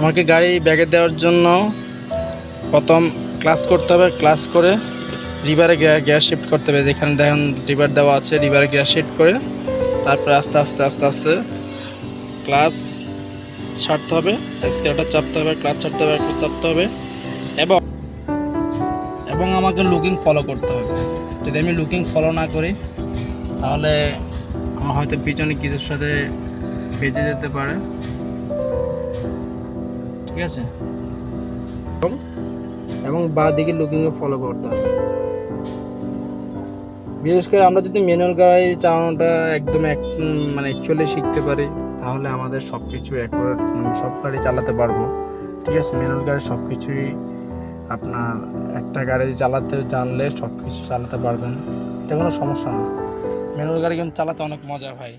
আমাকে গাড়ি ব্যাগে দেওয়ার জন্য প্রথম ক্লাস করতে হবে, ক্লাস করে রিভারে গ্যাস শিফট করতে হবে। যেখানে দেখেন রিভার দেওয়া আছে রিভারে গ্যাস শিফট করে তারপরে আস্তে আস্তে আস্তে আস্তে ক্লাস ছাড়তে হবে স্কেলটা চাপতে হবে ক্লাস ছাড়তে হবে ক্লাচ চাপতে হবে এবং এবং আমাকে লুকিং ফলো করতে হবে। যদি আমি লুকিং ফলো না করি, তাহলে আমার হয়তো পিছনে কিছুর সাথে বেঁচে যেতে পারে। ঠিক আছে? এবং- বা দিকে লুকিংয়ে ফলো করতে হবে। বিশেষ করে আমরা যদি ম্যানুয়াল গাড়ি চালানোটা একদম এক মানে অ্যাকচুয়ালি শিখতে পারি, তাহলে আমাদের সব কিছু অ্যাকুরেট সব গাড়ি চালাতে পারব। ঠিক আছে? ম্যানুয়াল গাড়ি সব কিছুই আপনার একটা গাড়ি চালাতে জানলে সব কিছু চালাতে পারবেন। এটা কোনো সমস্যা না। ম্যানুয়াল গাড়ি কিন্তু চালাতে অনেক মজা ভাই